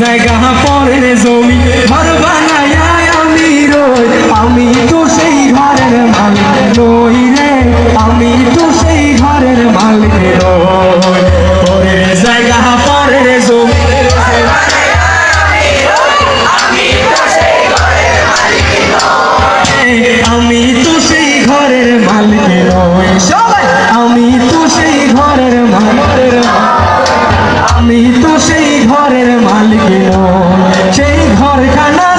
জায়গা পরের জমি, ঘর বানায়া আমি রই। আমি তো সেই ঘরের মালিক নই রে, আমি তো সেই ঘরের মালিক নই। পরের জায়গা পরের জমি, আমি তো সেই ঘরের মালিক আমি তো সেই ঘরের মালিক সেই ঘরখানা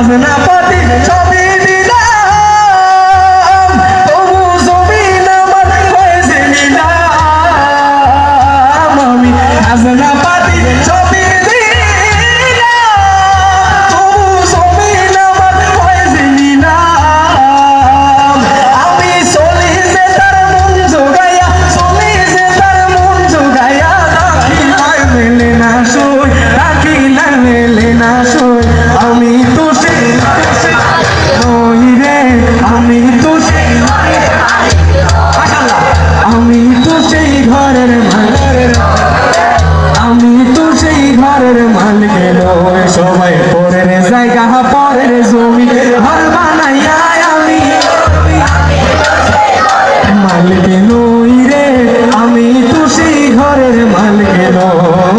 হবে না সবাই পরের জায়গা, পরের জমি, ঘর বানাইয়া আমি। মালিক নই রে, আমি তো সেই ঘরের মালিক নই।